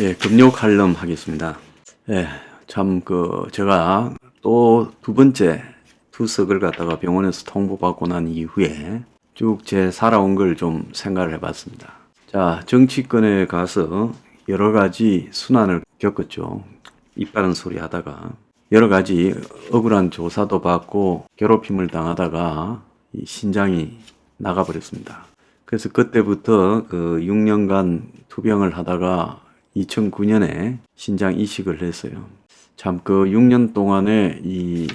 예, 금요 칼럼 하겠습니다. 예, 참, 그, 제가 또 두 번째 투석을 갖다가 병원에서 통보받고 난 이후에 쭉 제 살아온 걸 좀 생각을 해봤습니다. 자, 정치권에 가서 여러 가지 순환을 겪었죠. 이빠른 소리 하다가 여러 가지 억울한 조사도 받고 괴롭힘을 당하다가 이 신장이 나가버렸습니다. 그래서 그때부터 그 6년간 투병을 하다가 2009년에 신장 이식을 했어요. 참 그 6년 동안에 이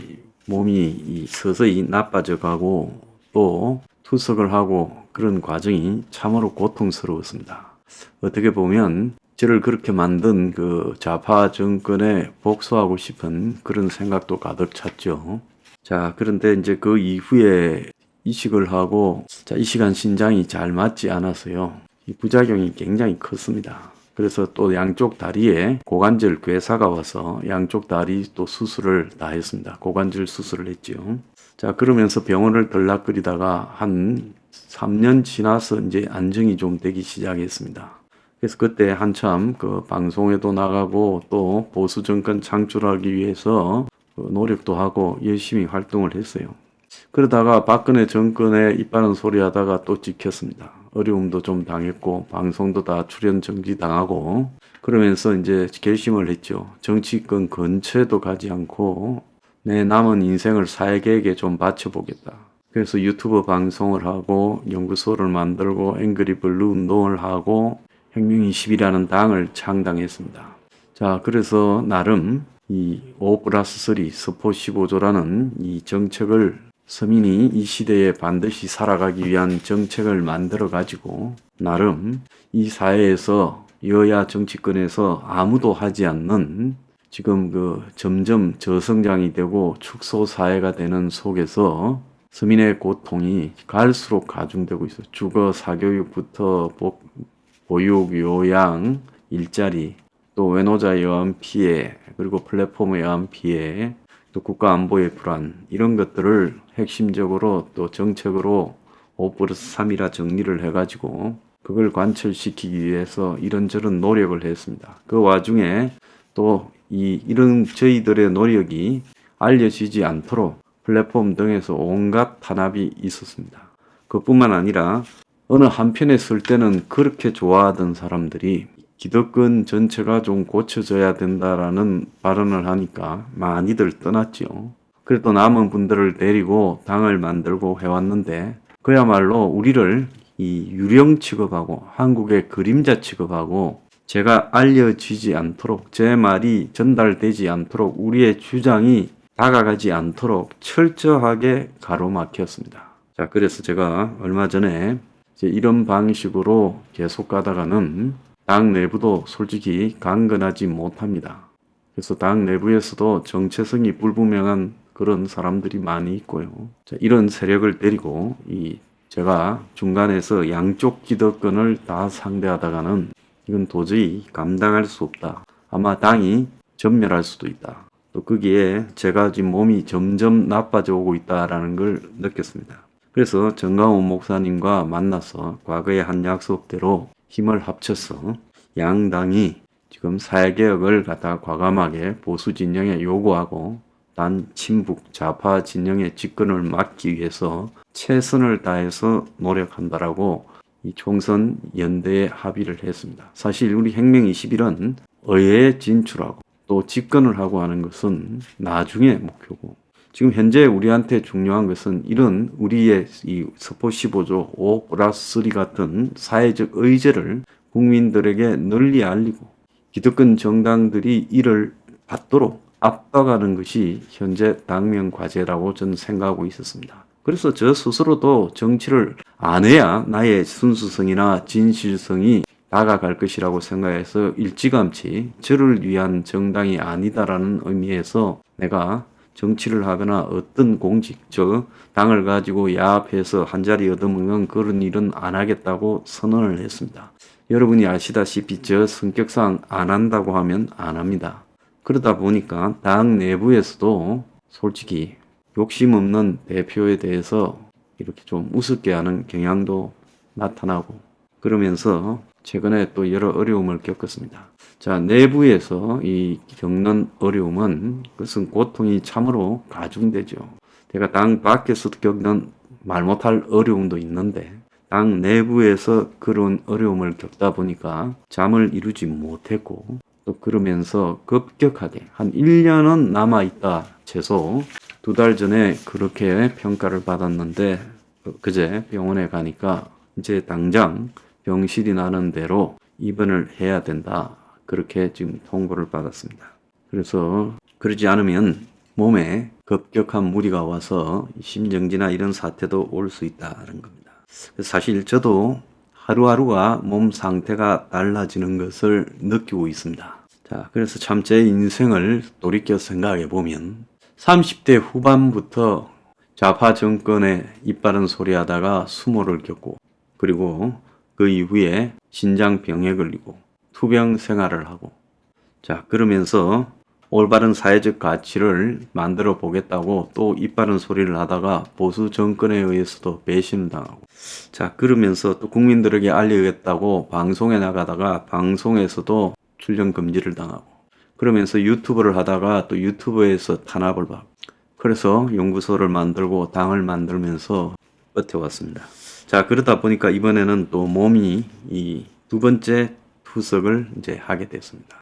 몸이 이 서서히 나빠져 가고 또 투석을 하고 그런 과정이 참으로 고통스러웠습니다. 어떻게 보면 저를 그렇게 만든 그 좌파 정권에 복수하고 싶은 그런 생각도 가득 찼죠. 자, 그런데 이제 그 이후에 이식을 하고 자, 이식한 신장이 잘 맞지 않아서요. 이 부작용이 굉장히 컸습니다. 그래서 또 양쪽 다리에 고관절 괴사가 와서 양쪽 다리 또 수술을 다 했습니다. 고관절 수술을 했죠. 자, 그러면서 병원을 들락거리다가 한 3년 지나서 이제 안정이 좀 되기 시작했습니다. 그래서 그때 한참 그 방송에도 나가고 또 보수 정권 창출하기 위해서 그 노력도 하고 열심히 활동을 했어요. 그러다가 박근혜 정권에 이빠른 소리 하다가 또 찍혔습니다. 어려움도 좀 당했고 방송도 다 출연 정지 당하고 그러면서 이제 결심을 했죠. 정치권 근처에도 가지 않고 내 남은 인생을 사회계에게 좀 바쳐보겠다. 그래서 유튜브 방송을 하고 연구소를 만들고 앵그리 블루 운동을 하고 혁명20이라는 당을 창당했습니다. 자, 그래서 나름 이5 플러스 3 서포 15조라는 이 정책을 서민이 이 시대에 반드시 살아가기 위한 정책을 만들어 가지고 나름 이 사회에서 여야 정치권에서 아무도 하지 않는 지금 그 점점 저성장이 되고 축소 사회가 되는 속에서 서민의 고통이 갈수록 가중되고 있어. 주거 사교육부터 복, 보육, 요양, 일자리, 또 외노자에 의한 피해, 그리고 플랫폼에 의한 피해, 또 국가 안보의 불안 이런 것들을 핵심적으로 또 정책으로 5 플러스 3이라 정리를 해가지고 그걸 관철시키기 위해서 이런저런 노력을 했습니다. 그 와중에 또 이 이런 저희들의 노력이 알려지지 않도록 플랫폼 등에서 온갖 탄압이 있었습니다. 그뿐만 아니라 어느 한편에 쓸 때는 그렇게 좋아하던 사람들이 기득권 전체가 좀 고쳐져야 된다라는 발언을 하니까 많이들 떠났죠. 그래도 남은 분들을 데리고 당을 만들고 해왔는데 그야말로 우리를 이 유령 취급하고 한국의 그림자 취급하고 제가 알려지지 않도록 제 말이 전달되지 않도록 우리의 주장이 다가가지 않도록 철저하게 가로막혔습니다. 자, 그래서 제가 얼마 전에 이런 방식으로 계속 가다가는 당 내부도 솔직히 강건하지 못합니다. 그래서 당 내부에서도 정체성이 불분명한 그런 사람들이 많이 있고요. 자, 이런 세력을 데리고 이 제가 중간에서 양쪽 기득권을 다 상대하다가는 이건 도저히 감당할 수 없다. 아마 당이 전멸할 수도 있다. 또 거기에 제가 지금 몸이 점점 나빠져 오고 있다라는 걸 느꼈습니다. 그래서 정강훈 목사님과 만나서 과거의 한 약속대로 힘을 합쳐서 양당이 지금 사회개혁을 갖다 과감하게 보수 진영에 요구하고 단 친북 좌파 진영의 집권을 막기 위해서 최선을 다해서 노력한다라고 이 총선 연대에 합의를 했습니다. 사실 우리 혁명 21은 의회에 진출하고 또 집권을 하고 하는 것은 나중의 목표고 지금 현재 우리한테 중요한 것은 이런 우리의 이 서포 15조 5 플러스 3 같은 사회적 의제를 국민들에게 널리 알리고 기득권 정당들이 이를 받도록 압박하는 것이 현재 당면 과제라고 저는 생각하고 있었습니다. 그래서 저 스스로도 정치를 안 해야 나의 순수성이나 진실성이 다가갈 것이라고 생각해서 일찌감치 저를 위한 정당이 아니다라는 의미에서 내가 정치를 하거나 어떤 공직, 저 당을 가지고 야합해서 한 자리 얻어먹는 그런 일은 안 하겠다고 선언을 했습니다. 여러분이 아시다시피 저 성격상 안 한다고 하면 안 합니다. 그러다 보니까 당 내부에서도 솔직히 욕심 없는 대표에 대해서 이렇게 좀 우습게 하는 경향도 나타나고 그러면서 최근에 또 여러 어려움을 겪었습니다. 자, 내부에서 이 겪는 어려움은 그것은 고통이 참으로 가중되죠. 제가 당 밖에서도 겪는 말 못할 어려움도 있는데 당 내부에서 그런 어려움을 겪다 보니까 잠을 이루지 못했고 또 그러면서 급격하게 한 1년은 남아 있다 최소 두 달 전에 그렇게 평가를 받았는데 그- 그제 병원에 가니까 이제 당장 병실이 나는 대로 입원을 해야 된다 그렇게 지금 통보를 받았습니다. 그래서 그러지 않으면 몸에 급격한 무리가 와서 심정지나 이런 사태도 올 수 있다는 겁니다. 사실 저도 하루하루가 몸 상태가 달라지는 것을 느끼고 있습니다. 자, 그래서 참 제 인생을 돌이켜 생각해 보면 30대 후반부터 좌파 정권에 이빠른 소리 하다가 수모를 겪고 그리고 그 이후에 신장 병에 걸리고 투병 생활을 하고. 자, 그러면서 올바른 사회적 가치를 만들어 보겠다고 또 이빠른 소리를 하다가 보수 정권에 의해서도 배신을 당하고. 자, 그러면서 또 국민들에게 알리겠다고 방송에 나가다가 방송에서도 출연 금지를 당하고. 그러면서 유튜브를 하다가 또 유튜브에서 탄압을 받고. 그래서 연구소를 만들고 당을 만들면서 버텨왔습니다. 자, 그러다 보니까 이번에는 또 몸이 이 두 번째 투석을 이제 하게 됐습니다.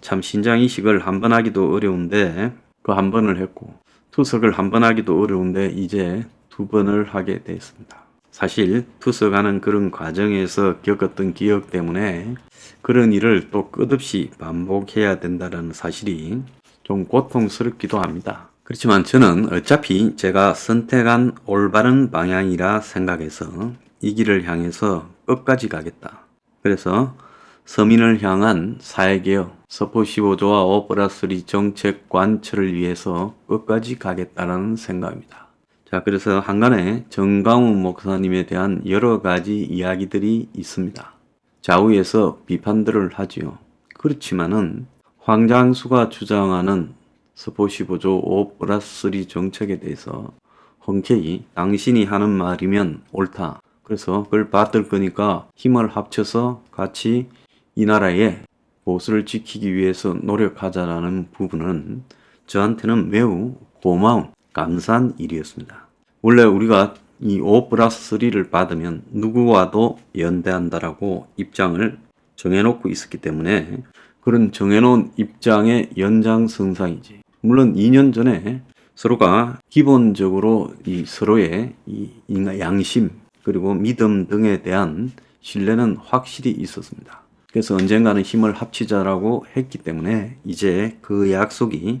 참 신장 이식을 한 번 하기도 어려운데 그 한 번을 했고 투석을 한 번 하기도 어려운데 이제 두 번을 하게 됐습니다. 사실 투석하는 그런 과정에서 겪었던 기억 때문에 그런 일을 또 끝없이 반복해야 된다는 사실이 좀 고통스럽기도 합니다. 그렇지만 저는 어차피 제가 선택한 올바른 방향이라 생각해서 이 길을 향해서 끝까지 가겠다. 그래서 서민을 향한 사회개혁, 서포 15조와 5 플러스 3 정책 관철을 위해서 끝까지 가겠다는 생각입니다. 자, 그래서 한간에 정강훈 목사님에 대한 여러 가지 이야기들이 있습니다. 좌우에서 비판들을 하지요. 그렇지만은 황장수가 주장하는 서포 15조 5 플러스 3 정책에 대해서 흔쾌히 당신이 하는 말이면 옳다. 그래서 그걸 받들 거니까 힘을 합쳐서 같이 이 나라의 보수를 지키기 위해서 노력하자라는 부분은 저한테는 매우 고마운 감사한 일이었습니다. 원래 우리가 이5 플러스 3를 받으면 누구와도 연대한다라고 입장을 정해놓고 있었기 때문에 그런 정해놓은 입장의 연장선상이지. 물론 2년 전에 서로가 기본적으로 이 서로의 이 양심 그리고 믿음 등에 대한 신뢰는 확실히 있었습니다. 그래서 언젠가는 힘을 합치자라고 했기 때문에 이제 그 약속이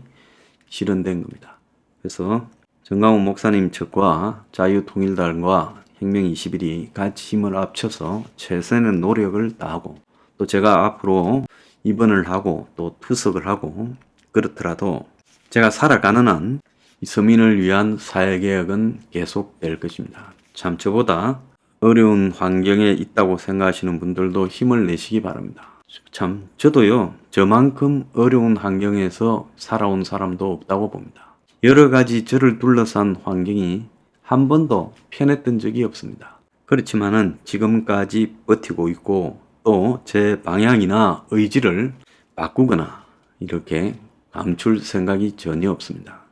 실현된 겁니다. 그래서 정강훈 목사님 측과 자유통일당과 혁명 21이 같이 힘을 합쳐서 최선의 노력을 다하고 또 제가 앞으로 입원을 하고 또 투석을 하고 그렇더라도 제가 살아가는 한이 서민을 위한 사회개혁은 계속될 것입니다. 참 저보다 어려운 환경에 있다고 생각하시는 분들도 힘을 내시기 바랍니다. 참 저도요 저만큼 어려운 환경에서 살아온 사람도 없다고 봅니다. 여러 가지 저를 둘러싼 환경이 한 번도 편했던 적이 없습니다. 그렇지만은 지금까지 버티고 있고 또 제 방향이나 의지를 바꾸거나 이렇게 감출 생각이 전혀 없습니다.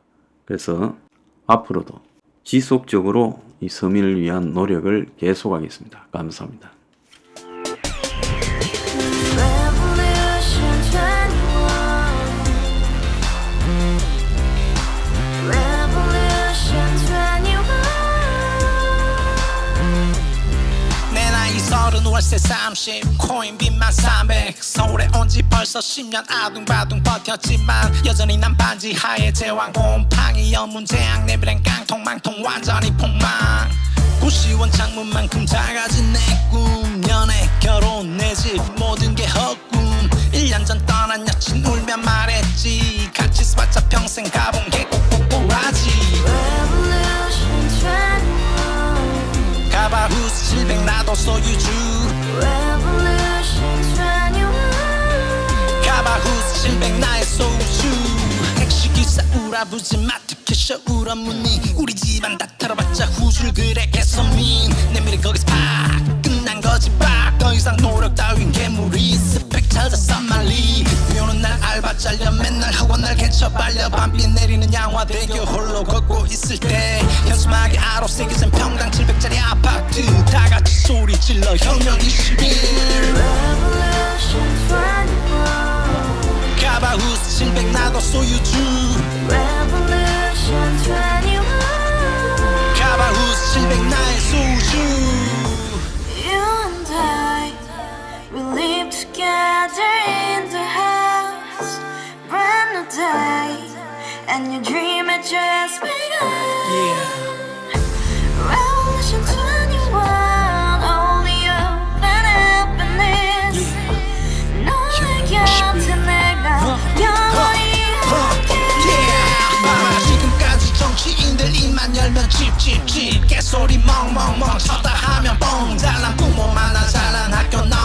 그래서 앞으로도 지속적으로 이 서민을 위한 노력을 계속하겠습니다. 감사합니다. 월세 30 코인 빚만 300 서울에 온 지 벌써 10년 아둥바둥 버텼지만 여전히 난 반지 하에 제왕. 곰팡이 연문제약 내비랑 깡통 망통 완전히 폭망. 구시원 창문만큼 작아진 내꿈. 연애 결혼 내 집 모든 게 헛꿈. 1년 전 떠난 여친 울며 말했지. 같이 스파차 평생 가본 게 700 나도 소유주. Revolution 21 가바후스 700 나의 소주. 택시기사 우라부지 마트캐셔 울어문니 우리 집안 다 털어봤자 후줄 그래 개선민. 내 미래 거기서 팍 끝난 거지 빡더 이상 노력 따윈 괴물이 스펙 찾아서 말리. 비 오는 날 알바 잘려 맨날 학원 날 개쳐 빨려. 밤비 내리는 양화대교 홀로 걷고 있을 때 현수막에 아로 새겨진 평당 700짜리 아파트. 다 같이 소리 질러 혁명 21 Revolution 21 가바후스 700 나도 소유주. Revolution 21 가바후스 700 나의 소주 and your dream had just begun. yeah. Revolution 21, only hope and happiness. 너의 곁에 내가 영원히 아, 지금까지 정치인들 입만 열면 찝찝찝 개소리 멍멍멍 쳤다 하면 뻥 잘난 부모 만나 잘난 학교 나